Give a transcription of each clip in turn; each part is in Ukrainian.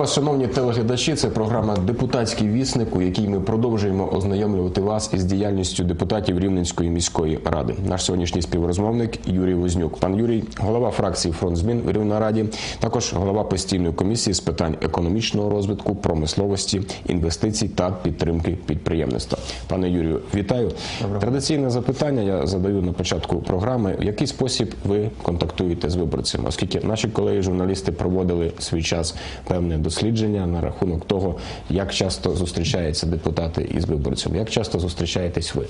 вас, шановні телеглядачі. Це програма Депутатський вісник, у якій ми продовжуємо ознайомлювати вас із діяльністю депутатів Рівненської міської ради. Наш сьогоднішній співрозмовник Юрій Вознюк. Пан Юрій, голова фракції Фронт змін в Рівнораді, також голова постійної комісії з питань економічного розвитку, промисловості, інвестицій та підтримки підприємництва. Пане Юрію, вітаю. Традиційне запитання я задаю на початку програми. В який спосіб ви контактуєте з виборцями? Оскільки наші колеги-журналісти проводили свій час певне дослідження на рахунок того, як часто зустрічаються депутати із виборцями, як часто зустрічаєтесь ви?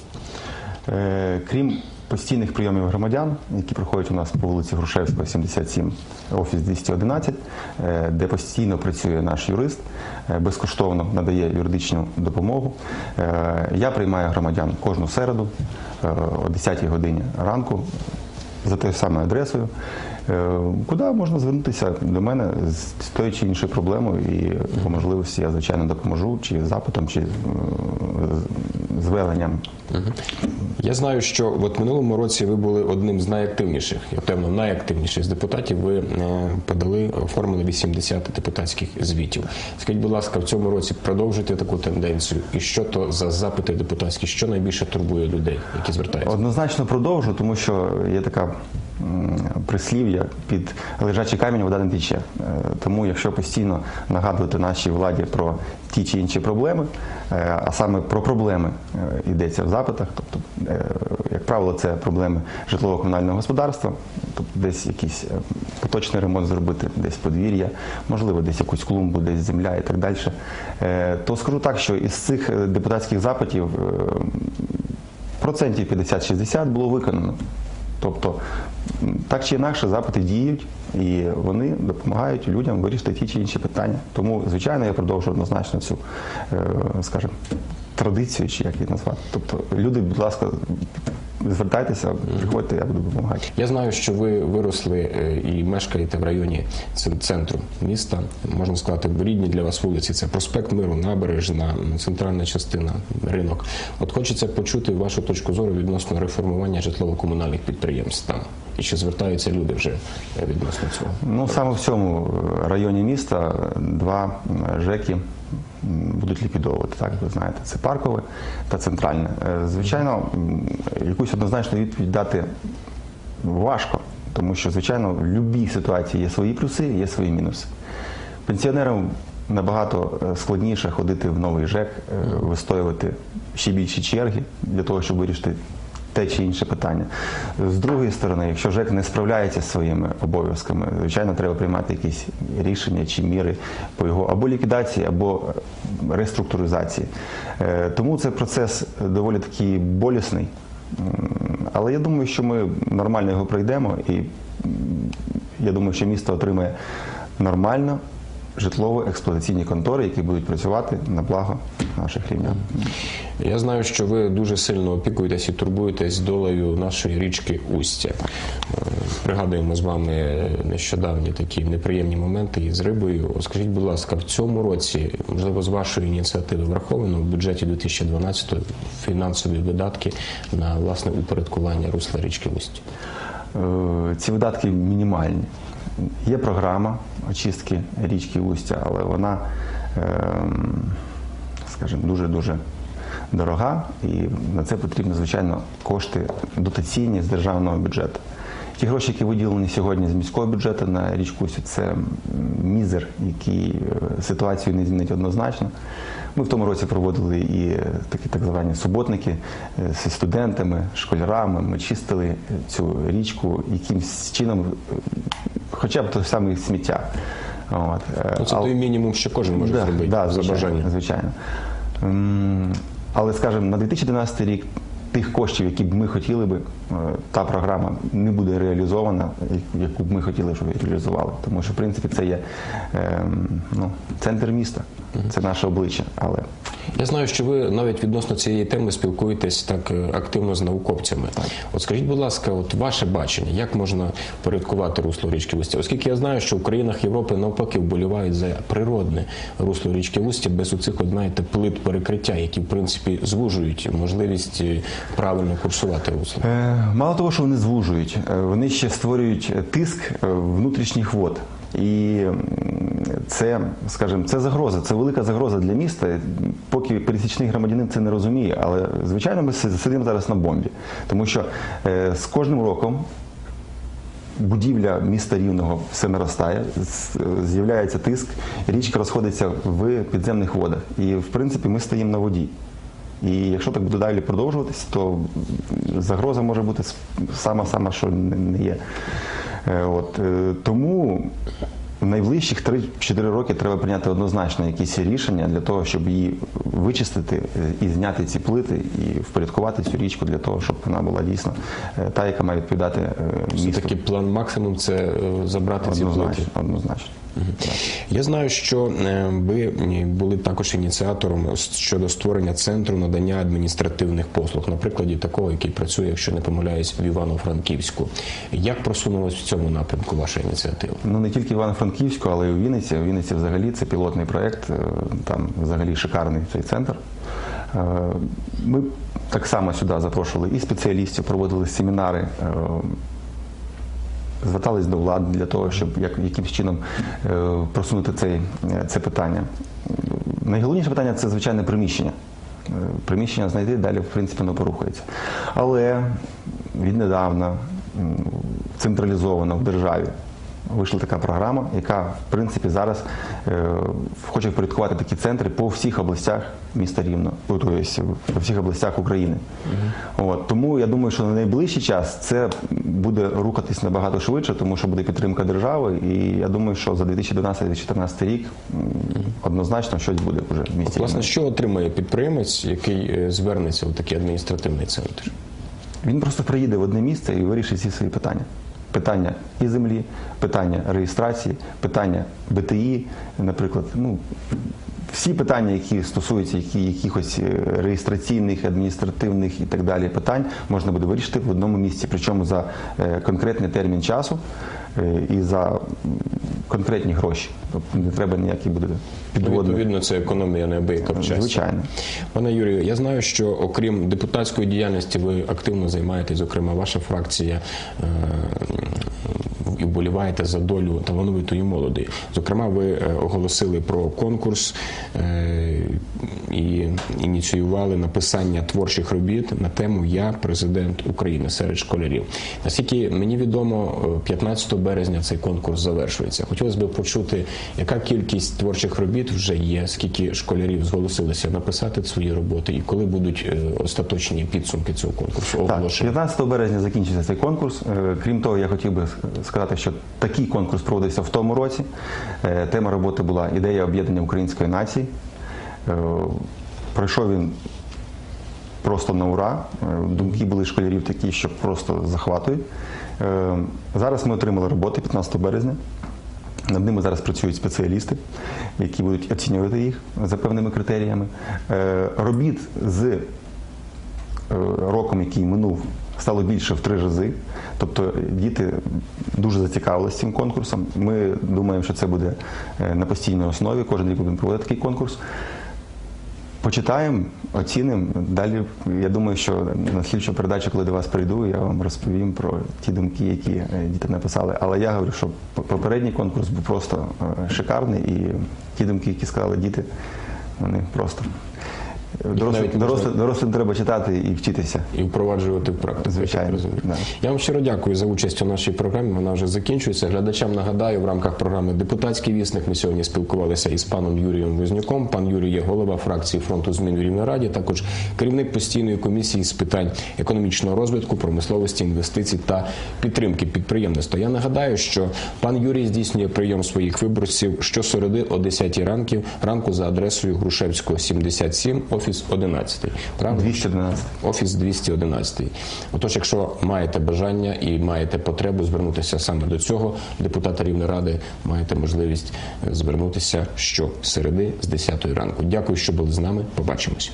Е, Крім постійних прийомів громадян, які проходять у нас по вулиці Грушевського, 77, офіс 211, е, де постійно працює наш юрист, е, безкоштовно надає юридичну допомогу. Я приймаю громадян кожну середу о 10 годині ранку за тою самою адресою. Е, Куди можна звернутися до мене з тою чи іншою проблемою, і по можливості я звичайно допоможу чи запитом, чи е, зверненням Я знаю, що от минулому році ви були одним з найактивніших, я певно, найактивніших з депутатів. Ви е, подали, оформили 80 депутатських звітів. Скажіть, будь ласка, в цьому році продовжуйте таку тенденцію. І що то за запити депутатські, що найбільше турбує людей, які звертаються? Однозначно продовжу, тому що є така прислів'я під лежачий камінь вода не тече. Е, Тому, якщо постійно нагадувати нашій владі про ті чи інші проблеми, е, а саме про проблеми е, йдеться в запитах, тобто, як правило, це проблеми житлово-комунального господарства, тобто десь якийсь поточний ремонт зробити, десь подвір'я, можливо, десь якусь клумбу, десь земля і так далі. То скажу так, що із цих депутатських запитів процентів 50-60 було виконано. Тобто, так чи інакше, запити діють і вони допомагають людям вирішити ті чи інші питання. Тому, звичайно, я продовжую однозначно цю, е, скажімо, традицію, чи як її назвати. Тобто, люди, будь ласка, звертайтеся, приходьте, я буду допомагати. Я знаю, що ви виросли е, і мешкаєте в районі центру міста. Можна сказати, рідні для вас вулиці. Це проспект Миру, набережна, центральна частина, ринок. От хочеться почути вашу точку зору відносно реформування житлово-комунальних підприємств там. І чи звертаються люди вже е, відносно цього? Ну, саме в цьому районі міста два ЖЕКи будуть ліквідовувати, так ви знаєте, це паркове та центральне. Е, Звичайно, якусь однозначну відповідь дати важко, тому що, звичайно, в будь-якій ситуації є свої плюси, є свої мінуси. Пенсіонерам набагато е, складніше ходити в новий ЖЕК, е, вистоювати ще більші черги для того, щоб вирішити те чи інше питання. З другої сторони, якщо ЖЕК не справляється зі своїми обов'язками, звичайно, треба приймати якісь рішення чи міри по його або ліквідації, або реструктуризації. Е, Тому цей процес доволі такий болісний. Але я думаю, що ми нормально його пройдемо, і я думаю, що місто отримає нормально житлово-експлуатаційні контори, які будуть працювати на благо наших рівнян. Я знаю, що ви дуже сильно опікуєтесь і турбуєтесь долею нашої річки Устя. Е, Пригадуємо з вами нещодавні такі неприємні моменти із рибою. Скажіть, будь ласка, в цьому році, можливо, з вашої ініціативи враховано в бюджеті 2012 фінансові видатки на власне упорядкування русла річки Устя? Е, Ці видатки мінімальні. Є програма очистки річки Устя, але вона, ем, скажімо, дуже-дуже дорога, і на це потрібно, звичайно, кошти дотаційні з державного бюджету. Ті гроші, які виділені сьогодні з міського бюджету на річку Устя, це мізер, який е, ситуацію не змінить однозначно. Ми в тому році проводили і такі так звані суботники е, зі студентами, школярами. Ми чистили цю річку якимсь чином, е, хоча б той самий сміття. От. е, Ну, це той мінімум, що кожен може Да, зробити да, за бажання. Звичайно. Але, скажімо, на 2011 рік тих коштів, які б ми хотіли би, та програма не буде реалізована, яку б ми хотіли, щоб її реалізували. Тому що, в принципі, це є ем, ну, центр міста, це наше обличчя. Але Я знаю, що ви навіть відносно цієї теми спілкуєтесь так е, активно з науковцями. От скажіть, будь ласка, от ваше бачення, як можна порядкувати русло річки Устя? Оскільки я знаю, що в країнах Європи навпаки вболівають за природне русло річки Устя без оцих, от, знаєте, плит перекриття, які в принципі звужують можливість е, правильно курсувати русло. Е, Мало того, що вони звужують, е, вони ще створюють е, тиск е, внутрішніх вод. І це, скажімо, це загроза, це велика загроза для міста. Поки пересічний громадянин це не розуміє, але звичайно ми сидимо зараз на бомбі, тому що з кожним роком будівля міста Рівного все наростає, з'являється тиск, річка розходиться в підземних водах. І в принципі ми стоїмо на воді. І якщо так буде далі продовжуватись, то загроза може бути сама сама, що не є. Е, От е, тому в найближчих 3-4 роки треба прийняти однозначно якісь рішення для того, щоб її вичистити е, і зняти ці плити, і впорядкувати цю річку для того, щоб вона була дійсно та, яка має відповідати е, Все-таки план максимум це забрати ці плити. Однозначно, однозначно. Я знаю, що е, ви були також ініціатором щодо створення центру надання адміністративних послуг, на прикладі такого, який працює, якщо не помиляюсь, в Івано-Франківську. Як просунулась в цьому напрямку ваша ініціатива? Ну не тільки в Івано-Франківську, але й у Вінниці. У Вінниці взагалі це пілотний проєкт, е, там взагалі шикарний цей центр. Е, Ми так само сюди запрошували і спеціалістів, проводили семінари. Звертались до влади для того, щоб як, якимось чином е, просунути цей, е, це питання. Найголовніше питання це звичайне приміщення. Е, Приміщення знайти далі, в принципі, не порухається. Але віднедавна централізовано в державі вийшла така програма, яка в принципі зараз е, хоче впорядкувати такі центри по всіх областях міста Рівно, ну, тобто по всіх областях України. От, тому я думаю, що на найближчий час це буде рухатись набагато швидше, тому що буде підтримка держави. І я думаю, що за 2012-2014 рік однозначно щось буде вже в місті. Власне, Рівне. що отримає підприємець, який е, звернеться в такий адміністративний центр? Він просто приїде в одне місце і вирішить всі свої питання. Питання і землі, питання реєстрації, питання БТІ, наприклад, ну всі питання, які стосуються які, якихось е, реєстраційних, адміністративних і так далі питань, можна буде вирішити в одному місці, причому за е, конкретний термін часу і за конкретні гроші. Тобто не треба ніякі буде Ну. Відповідно, це економія неабияка в часі. Звичайно. Пане Юрію, я знаю, що окрім депутатської діяльності, ви активно займаєтесь, зокрема, ваша фракція е, вболіваєте за долю талановитої молоді. Зокрема, ви е, оголосили про конкурс е, і ініціювали написання творчих робіт на тему Я президент України серед школярів. Наскільки мені відомо, е, 15 березня цей конкурс завершується. Хотілося б почути, яка кількість творчих робіт вже є, скільки школярів зголосилися написати свої роботи, і коли будуть е, остаточні підсумки цього конкурсу Так, 15 березня закінчиться цей конкурс. Е, Крім того, я хотів би сказати, що такий конкурс проводився в тому році. Е, Тема роботи була ідея об'єднання української нації. Е, Пройшов він просто на ура. Е, Думки були школярів такі, що просто захватують. Зараз ми отримали роботи 15 березня. Над ними зараз працюють спеціалісти, які будуть оцінювати їх за певними критеріями. Робіт з роком, який минув, стало більше в три рази. Тобто діти дуже зацікавилися цим конкурсом. Ми думаємо, що це буде е, на постійній основі. Кожен рік будемо проводити такий конкурс. Почитаємо, оцінимо. Далі я думаю, що на слідчу передачу, коли до вас прийду, я вам розповім про ті думки, які е, діти написали. Але я говорю, що попередній конкурс був просто е, шикарний, і ті думки, які сказали діти, вони просто дорослим, дорослим, дорослим треба читати і вчитися. І впроваджувати в практику. Звичайно, я да. Я вам щиро дякую за участь у нашій програмі. Вона вже закінчується. Глядачам нагадаю, в рамках програми Депутатський вісник ми сьогодні спілкувалися із паном Юрієм Вознюком. Пан Юрій є голова фракції фронту змін у Рівній Раді, також керівник постійної комісії з питань економічного розвитку, промисловості, інвестицій та підтримки підприємництва. Я нагадаю, що пан Юрій здійснює прийом своїх виборців щосереди о 10 ранків ранку за адресою Грушевського 77, офіс 11. Правильно? 211. Офіс 211. Отож, якщо маєте бажання і маєте потребу звернутися саме до цього, депутата Рівної ради маєте можливість е, звернутися щосереди з 10 ранку. Дякую, що були з нами. Побачимось.